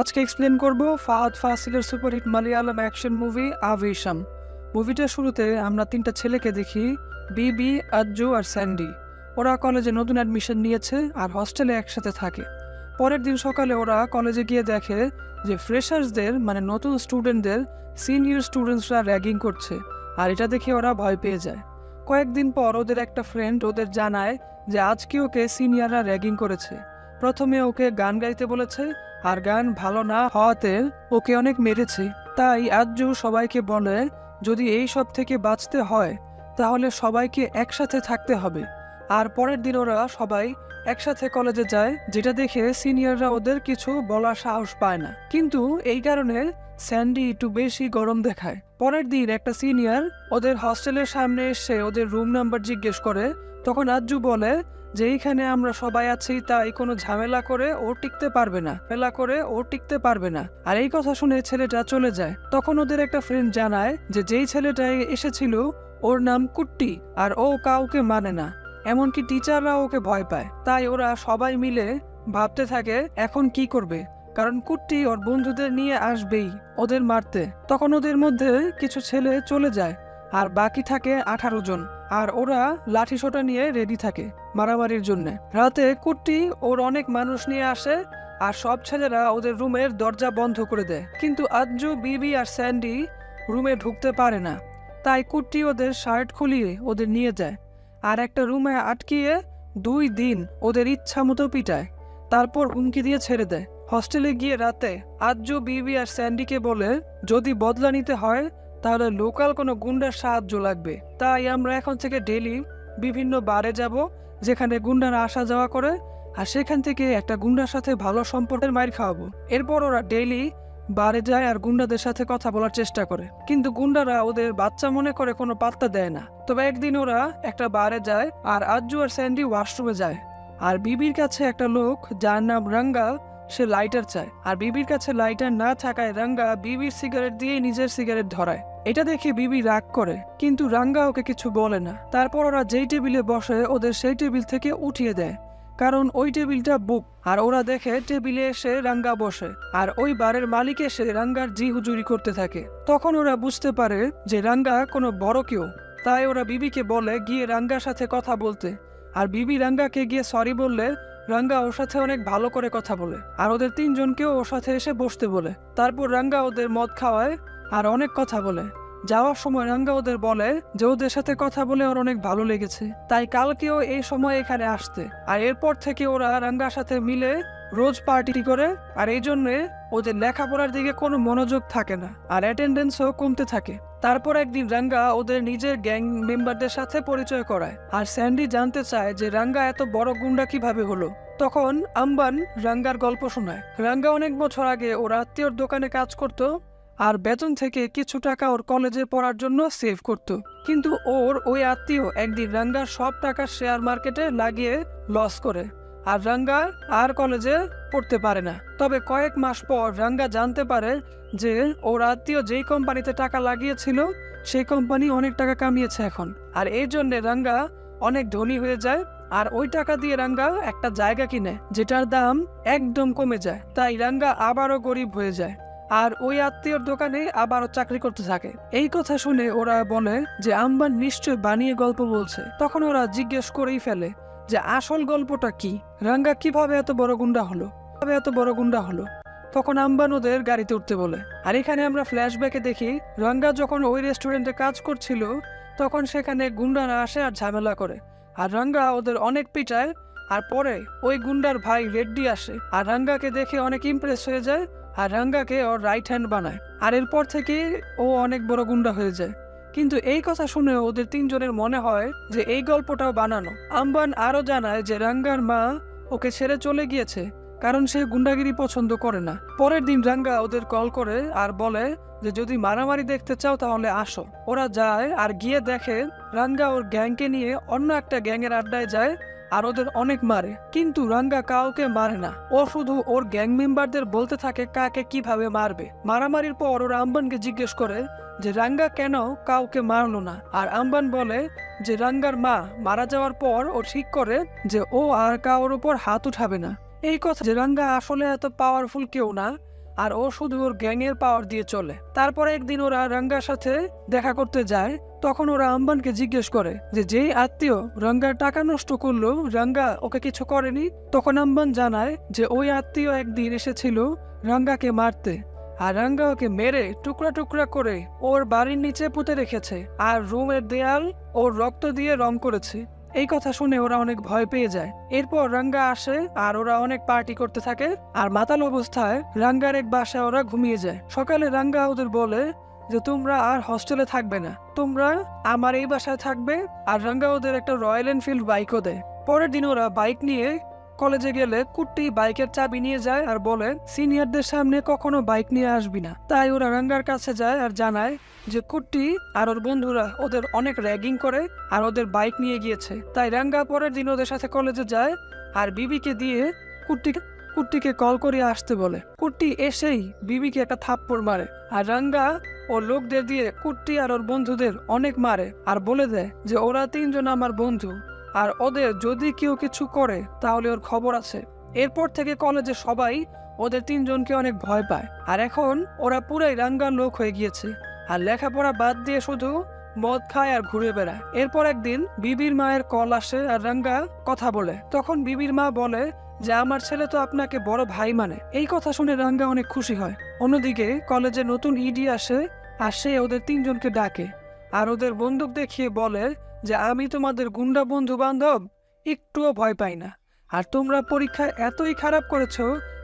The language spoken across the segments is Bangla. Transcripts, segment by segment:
আজকে এক্সপ্লেন করব Fahadh ফাসিলের superhit Malayalam action movie Aavesham. মুভিটার শুরুতে আমরা তিনটা ছেলেকে দেখি, বিবি, আজ্জু আর স্যান্ডি। ওরা কলেজে নতুন অ্যাডমিশন নিয়েছে আর হস্টেলে একসাথে থাকে। পরের দিন সকালে ওরা কলেজে গিয়ে দেখে যে ফ্রেশার্সদের মানে নতুন স্টুডেন্টদের সিনিয়র স্টুডেন্টসরা র্যাগিং করছে আর এটা দেখে ওরা ভয় পেয়ে যায়। কয়েকদিন পর ওদের একটা ফ্রেন্ড ওদের জানায় যে আজকে ওকে সিনিয়ররা র্যাগিং করেছে। প্রথমে ওকে গান গাইতে বলেছে আর গান ভালো না হওয়াতে ওকে অনেক মেরেছে। তাই আজ্জু সবাইকে বলে, যদি এই সব থেকে বাঁচতে হয়, তাহলে সবাইকে একসাথে থাকতে হবে। আর পরের দিন ওরা সবাই একসাথে কলেজে যায়, যেটা দেখে সিনিয়ররা ওদের কিছু বলার সাহস পায় না। কিন্তু এই কারণে স্যান্ডি একটু বেশি গরম দেখায়। পরের দিন একটা সিনিয়র ওদের হস্টেলের সামনে এসে ওদের রুম নাম্বার জিজ্ঞেস করে, তখন আজ্জু বলে যে এইখানে আমরা সবাই আছি, তাই কোনো ঝামেলা করে ও টিকতে পারবে না। ফেলা করে ও টিকতে পারবে না। আর এই কথা শুনে ছেলেটা চলে যায়। তখন ওদের একটা ফ্রেন্ড জানায় যে, যেই ছেলেটা এসেছিল, ওর নাম কুট্টি, আর ও কাউকে মানে না। এমনকি টিচাররা ওকে ভয় পায়। তাই ওরা সবাই মিলে ভাবতে থাকে, এখন কি করবে? কারণ কুট্টি ওর বন্ধুদের নিয়ে আসবেই ওদের মারতে। তখন ওদের মধ্যে কিছু ছেলে চলে যায়, আর বাকি থাকে আঠারো জন। আর ওরা লাঠি সোটা নিয়ে রেডি থাকে মারামারির জন্য। রাতে কুট্টি ওর অনেক মানুষ নিয়ে আসে আর সব ছেলেরা ওদের রুমের দরজা বন্ধ করে দেয়। কিন্তু আজ্জু বিবি আর স্যান্ডি রুমে ঢুকতে পারে না। তাই কুট্টি ওদের শার্ট খুলিয়ে ওদের নিয়ে যায় আর একটা রুমে আটকিয়ে দুই দিন ওদের ইচ্ছা মতো পিটায়। তারপর হুমকি দিয়ে ছেড়ে দেয়। হস্টেলে গিয়ে রাতে আজ্জু বিবি আর স্যান্ডিকে বলে, যদি বদলা নিতে হয় তাহলে লোকাল কোনো গুন্ডার সাহায্য লাগবে। তাই আমরা এখন থেকে ডেলি বিভিন্ন বারে যাব, যেখানে গুন্ডারা আসা যাওয়া করে, আর সেখান থেকে একটা গুন্ডার সাথে ভালো সম্পর্কের মাইর খাওয়াবো। এরপর ওরা ডেইলি বারে যায় আর গুন্ডাদের সাথে কথা বলার চেষ্টা করে। কিন্তু গুন্ডারা ওদের বাচ্চা মনে করে কোনো পাত্তা দেয় না। তবে একদিন ওরা একটা বারে যায় আর আজ্জু আর স্যান্ডি ওয়াশরুমে যায়। আর বিবির কাছে একটা লোক যার নাম রাঙ্গা সে লাইটার চায়। আর বিবির কাছে লাইটার না থাকায় রাঙ্গা বিবির সিগারেট দিয়ে নিজের সিগারেট ধরায়। এটা দেখে বিবি রাগ করে, কিন্তু রাঙ্গা ওকে কিছু বলে না। তারপর ওরা যেই টেবিলে বসে, ওদের সেই টেবিল থেকে উঠিয়ে দেয়। কারণ ওই টেবিলটা বুক, আর ওরা দেখে টেবিলে এসে রাঙ্গা বসে, আর ওই বারের মালিক এসে রাঙ্গার জি হুজুরি করতে থাকে। তখন ওরা বুঝতে পারে যে রাঙ্গা কোনো বড় কেউ। তাই ওরা বিবিকে বলে, গিয়ে রাঙ্গার সাথে কথা বলতে। আর বিবি রাঙ্গাকে গিয়ে সরি বললে রাঙ্গা ওর সাথে অনেক ভালো করে কথা বলে, আর ওদের তিনজনকেও ওর সাথে এসে বসতে বলে। তারপর রাঙ্গা ওদের মদ খাওয়ায় আর অনেক কথা বলে। যাওয়ার সময় রাঙ্গা ওদের বলে যে ওদের সাথে কথা বলে ওর অনেক ভালো লেগেছে। তাই কালকেও এই সময় এখানে আসতে। আর এরপর থেকে ওরা রাঙ্গার সাথে মিলে রোজ পার্টি করে, আর এই জন্যে ওদের লেখাপড়ার দিকে কোনো মনোযোগ থাকে না। আর অ্যাটেন্ডেন্সও কমতে থাকে। তারপর একদিন রাঙ্গা ওদের নিজের গ্যাং মেম্বারদের সাথে পরিচয় করায়। আর স্যান্ডি জানতে চায় যে রাঙ্গা এত বড় গুন্ডা কীভাবে হলো। তখন আম্বান রাঙ্গার গল্প শোনায়। রাঙ্গা অনেক বছর আগে ওর আত্মীয়র দোকানে কাজ করত আর বেতন থেকে কিছু টাকা ওর কলেজে পড়ার জন্য সেভ করত। কিন্তু ওর ওই আত্মীয় একদিন রাঙ্গার সব টাকা শেয়ার মার্কেটে লাগিয়ে লস করে। আর রাঙ্গা আর কলেজে পড়তে পারে না। তবে কয়েক মাস পর রাঙ্গা জানতে পারে যে ওর আত্মীয় যেই কোম্পানিতে টাকা লাগিয়েছিল, সেই কোম্পানি অনেক টাকা কামিয়েছে এখন। আর এই জন্যে রাঙ্গা অনেক ধনী হয়ে যায় আর ওই টাকা দিয়ে রাঙ্গা একটা জায়গা কিনে, যেটার দাম একদম কমে যায়। তাই রাঙ্গা আবারও গরিব হয়ে যায় আর ওই আত্মীয়র দোকানে আবারও চাকরি করতে থাকে। এই কথা শুনে ওরা বলে যে আম্বান নিশ্চয় বানিয়ে গল্প বলছে। তখন ওরা জিজ্ঞেস করেই ফেলে যে, আসল গল্পটা কি? রাঙ্গা কীভাবে এত বড় গুন্ডা হলো? কীভাবে এত বড় গুন্ডা হলো। তখন আম্বান ওদের গাড়িতে উঠতে বলে। আর এখানে আমরা ফ্ল্যাশব্যাকে দেখি, রঙ্গা যখন ওই রেস্টুরেন্টে কাজ করছিল, তখন সেখানে গুন্ডারা আসে আর ঝামেলা করে। আর রাঙ্গা ওদের অনেক পিটায়, আর পরে ওই গুন্ডার ভাই রেড্ডি আসে। আর রাঙ্গাকে দেখে অনেক ইমপ্রেস হয়ে যায়, আর রাঙ্গাকে ওর রাইট হ্যান্ড বানায়। আর এরপর থেকে ও অনেক বড় গুন্ডা হয়ে যায়। কিন্তু এই কথা শুনে ওদের তিনজনের মনে হয় যে এই গল্পটাও বানানো। আম্বান আরও জানায় যে রাঙ্গার মা ওকে ছেড়ে চলে গিয়েছে। কারণ সে গুন্ডাগিরি পছন্দ করে না। পরের দিন রাঙ্গা ওদের কল করে আর বলে যে, যদি মারামারি দেখতে চাও তাহলে আসো। ওরা যায় আর গিয়ে দেখে রাঙ্গা ওর গ্যাংকে নিয়ে অন্য একটা গ্যাংয়ের আড্ডায় যায় আর ওদের অনেক মারে। কিন্তু রাঙ্গা কাউকে মারে না। ও শুধু ওর গ্যাং মেম্বারদের বলতে থাকে কাকে কীভাবে মারবে। মারামারির পর ওরা আম্বানকে জিজ্ঞেস করে যে, রাঙ্গা কেন কাউকে মারলো না? আর আম্বান বলে যে, রাঙ্গার মা মারা যাওয়ার পর ও ঠিক করে যে, ও আর কারোর ওপর হাত উঠাবে না। এই কথা যে রাঙ্গা আসলে এত পাওয়ারফুল কেউ না, আর ও শুধু ওর গ্যাংয়ের পাওয়ার দিয়ে চলে। তারপরে একদিন ওরা রঙ্গার সাথে দেখা করতে যায়, তখন ওরা আম্বানকে জিজ্ঞেস করে যে, যেই আত্মীয় রঙ্গার টাকা নষ্ট করল, রঙ্গা ওকে কিছু করেনি? তখন আম্বান জানায় যে, ওই আত্মীয় একদিন এসেছিল রঙ্গাকে মারতে, আর রঙ্গা ওকে মেরে টুকরা টুকরা করে ওর বাড়ির নিচে পুঁতে রেখেছে, আর রুমের দেয়াল ওর রক্ত দিয়ে রং করেছে। এই কথা শুনে ওরা অনেক ভয় পেয়ে যায়। এরপর রাঙ্গা আসে আর ওরা অনেক পার্টি করতে থাকে। আর মাতাল অবস্থায় রাঙ্গার এক বাসায় ওরা ঘুমিয়ে যায়। সকালে রাঙ্গা ওদের বলে যে, তোমরা আর হস্টেলে থাকবে না। তোমরা আমার এই বাসায় থাকবে আর রাঙ্গা ওদের একটা রয়্যাল এনফিল্ড বাইকও দেয়। পরের দিন ওরা বাইক নিয়ে কলেজে গেলে কুট্টি বাইকের চাবি নিয়ে যায় আর বলে, সিনিয়রদের সামনে কখনো বাইক নিয়ে আসবি না। তাই ওরা রাঙ্গার কাছে যায় আর জানায় যে কুট্টি আর ওর বন্ধুরা ওদের অনেক র্যাগিং করে আর ওদের বাইক নিয়ে গিয়েছে। তাই রাঙ্গা পরের দিন ওদের সাথে কলেজে যায় আর বিবিকে দিয়ে কুট্টিকে কুট্টিকে কল করে আসতে বলে। কুট্টি এসেই বিবিকে একটা থাপ্পড় মারে আর রাঙ্গা ও লোকদের দিয়ে কুট্টি আর ওর বন্ধুদের অনেক মারে আর বলে দেয় যে, ওরা তিনজন আমার বন্ধু। আর ওদের যদি কেউ কিছু করে, তাহলে ওর খবর আছে। এরপর থেকে কলেজে সবাই ওদের তিনজনকে অনেক ভয় পায়। আর এখন ওরা পুরাই রাঙ্গার লোক হয়ে গিয়েছে। আর লেখাপড়া বাদ দিয়ে শুধু মদ খায় আর ঘুরে বেড়ায়। এরপর একদিন বিবির মায়ের কল আসে আর রাঙ্গা কথা বলে। তখন বিবির মা বলে যে, আমার ছেলে তো আপনাকে বড় ভাই মানে। এই কথা শুনে রাঙ্গা অনেক খুশি হয়। অন্যদিকে কলেজে নতুন ইডি আসে আর সে ওদের তিনজনকে ডাকে। আর ওদের বন্দুক দেখিয়ে বলে যে আমি তোমাদের গুন্ডা বন্ধু বান্ধব একটুও ভয় পাই না। আর তোমরা পরীক্ষায় এতই খারাপ করেছ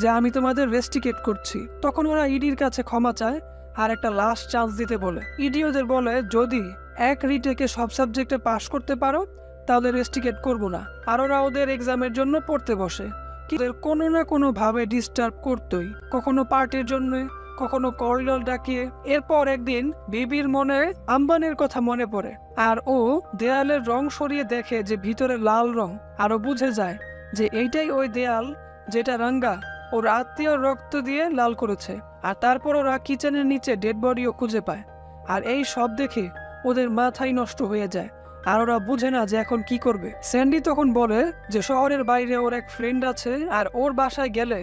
যে আমি তোমাদের রেস্টিকেট করছি। তখন ওরা ইডির কাছে ক্ষমা চায় আর একটা লাস্ট চান্স দিতে বলে। ইডি ওদের বলে, যদি এক রিটেকে সব সাবজেক্টে পাশ করতে পারো, তাহলে রেস্টিকেট করব না। আর ওরা ওদের এক্সামের জন্য পড়তে বসে। কিন্তু কোনো না কোনো ভাবে ডিস্টার্ব করতোই। কখনো পার্টির জন্য কখনো করিডর ডাকিয়ে এরপর একদিন বিবির মনে আম্বানের কথা মনে পড়ে আর ও দেয়ালের রং সরিয়ে দেখে যে ভিতরে লাল রং, আরও বুঝে যায় যে এইটাই ওই দেয়াল যেটা রাঙ্গা। ওর আত্মীয় রক্ত দিয়ে লাল করেছে আর তারপর ওরা কিচেনের নিচে ডেড বডিও খুঁজে পায়। আর এই সব দেখে ওদের মাথাই নষ্ট হয়ে যায় আর ওরা বুঝে না যে এখন কি করবে। স্যান্ডি তখন বলে যে শহরের বাইরে ওর এক ফ্রেন্ড আছে আর ওর বাসায় গেলে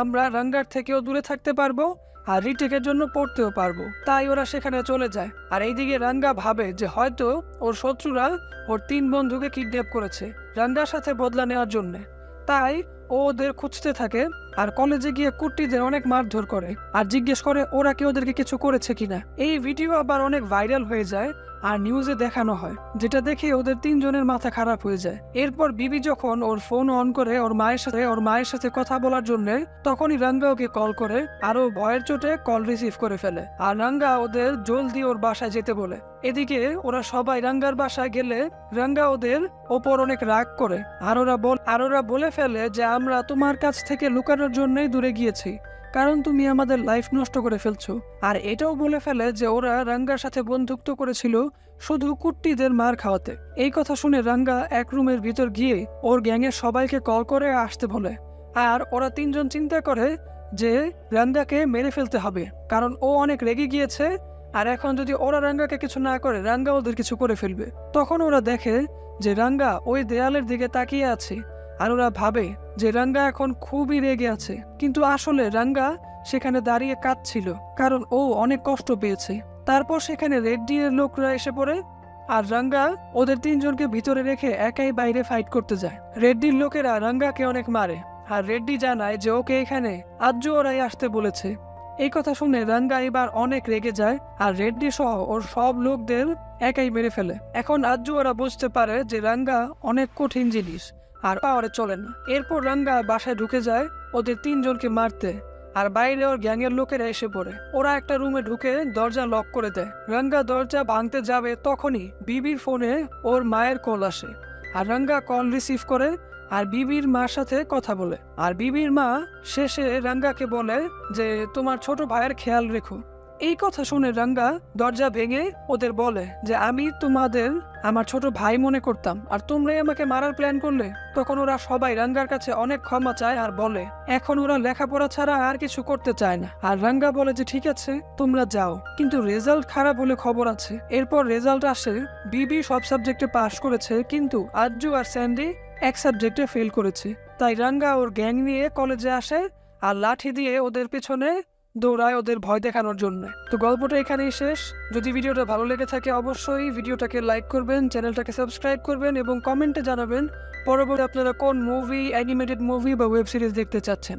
আমরা রাঙ্গার থেকেও দূরে থাকতে পারব আর রিটেকের জন্য পড়তেও পারব। তাই ওরা সেখানে চলে যায়। আর এইদিকে রাঙ্গা ভাবে যে হয়তো ওর শত্রুরা ওর তিন বন্ধুকে কিডন্যাপ করেছে, রাঙ্গার সাথে বদলা নেওয়ার জন্য। তাই ও ওদের খুঁজতে থাকে, আর কলেজে গিয়ে কুট্টিদের অনেক মারধর করে, আর জিজ্ঞেস করে ওরা কি ওদেরকে কিছু করেছে কিনা। এই ভিডিও আবার অনেক ভাইরাল হয়ে যায়, আর নিউজে দেখানো হয়, যেটা দেখে ওদের তিনজনের মাথা খারাপ হয়ে যায়। এরপর বিবি যখন ওর ফোন অন করে ওর মায়ের সাথে, ওর মায়ের সাথে কথা বলার জন্য, তখনই রাঙ্গা ওকে কল করে, আর ও ভয়ের চোটে কল রিসিভ করে ফেলে, আর রাঙ্গা ওদের জলদি ওর বাসায় যেতে বলে। এদিকে ওরা সবাই রাঙ্গার বাসায় গেলে, রাঙ্গা ওদের ওপর অনেক রাগ করে, আর ওরা বল, আর ওরা বলে ফেলে যে আমরা তোমার কাছ থেকে লুকানোর জন্যই দূরে গিয়েছি, কারণ তুমি আমাদের লাইফ নষ্ট করে ফেলছো। আর এটাও বলে ফেলে যে ওরা রাঙ্গার সাথে বন্ধুত্ব করেছিল শুধু কুট্টিদের মার খাওয়াতে। এই কথা শুনে রাঙ্গা এক রুমের ভিতর গিয়ে ওর গ্যাংয়ের সবাইকে কল করে আসতে বলে। আর ওরা তিনজন চিন্তা করে যে রাঙ্গাকে মেরে ফেলতে হবে, কারণ ও অনেক রেগে গিয়েছে। আর এখন যদি ওরা রাঙ্গাকে কিছু না করে, রাঙ্গা ওদের কিছু করে ফেলবে। তখন ওরা দেখে যে রাঙ্গা ওই দেয়ালের দিকে তাকিয়ে আছে। আর ওরা ভাবে যে রাঙ্গা এখন খুবই রেগে আছে। কিন্তু আসলে রাঙ্গা সেখানে দাঁড়িয়ে কাঁদছিল, কারণ ও অনেক কষ্ট পেয়েছে। তারপর সেখানে রেড ডিয়ের লোকরা এসে পড়ে, আর রাঙ্গা ওদের তিনজনকে ভিতরে রেখে একাই বাইরে ফাইট করতে যায়। রেড্ডির লোকেরা রাঙ্গাকে অনেক মারে, আর রেড্ডি জানায় যে ওকে এখানে আজ্জু ওরাই আসতে বলেছে। এই কথা শুনে রাঙ্গা এবার অনেক রেগে যায়, আর রেড্ডি সহ ওর সব লোকদের একাই মেরে ফেলে। এখন আজ্জু ওরা বুঝতে পারে যে রাঙ্গা অনেক কঠিন জিনিস। আর পাওয়ারে চলে না। এরপর রাঙ্গা বাসায় ঢুকে যায়, ওদের তিনজনকে মারতে। আর বাইরে ওর গ্যাংয়ের লোকেরা এসে পড়ে। ওরা একটা রুমে ঢুকে দরজা লক করে দেয়। রাঙ্গা দরজা ভাঙতে যাবে তখনই বিবির ফোনে ওর মায়ের কল আসে। আর রাঙ্গা কল রিসিভ করে আর বিবির মার সাথে কথা বলে। আর বিবির মা শেষে রাঙ্গাকে বলে যে, তোমার ছোট ভাইয়ের খেয়াল রেখো। এই কথা শুনে রাঙ্গা দরজা ভেঙে ওদের বলে যে আমি তোমাদের, আমার ছোট ভাই মনে করতাম, আর তোমরাই আমাকে মারার প্ল্যান করলে। তখন ওরা সবাই রাঙ্গার কাছে অনেক ক্ষমা চায় আর বলে, এখন ওরা লেখাপড়া ছাড়া আর কিছু করতে চায় না। আর রাঙ্গা বলে যে, ঠিক আছে, তোমরা যাও। কিন্তু রেজাল্ট খারাপ হলে খবর আছে। এরপর রেজাল্ট আসে, বিবি সব সাবজেক্টে পাশ করেছে, কিন্তু আজ্জু আর স্যান্ডি এক সাবজেক্টে ফেল করেছে। তাই রাঙ্গা ওর গ্যাং নিয়ে কলেজে আসে আর লাঠি দিয়ে ওদের পেছনে দৌড়ায় ওদের ভয় দেখানোর জন্য। তো গল্পটা এখানেই শেষ। যদি ভিডিওটা ভালো লেগে থাকে, অবশ্যই ভিডিওটাকে লাইক করবেন, চ্যানেলটাকে সাবস্ক্রাইব করবেন এবং কমেন্টে জানাবেন পরবর্তী আপনারা কোন মুভি অ্যানিমেটেড মুভি বা ওয়েব সিরিজ দেখতে চাচ্ছেন।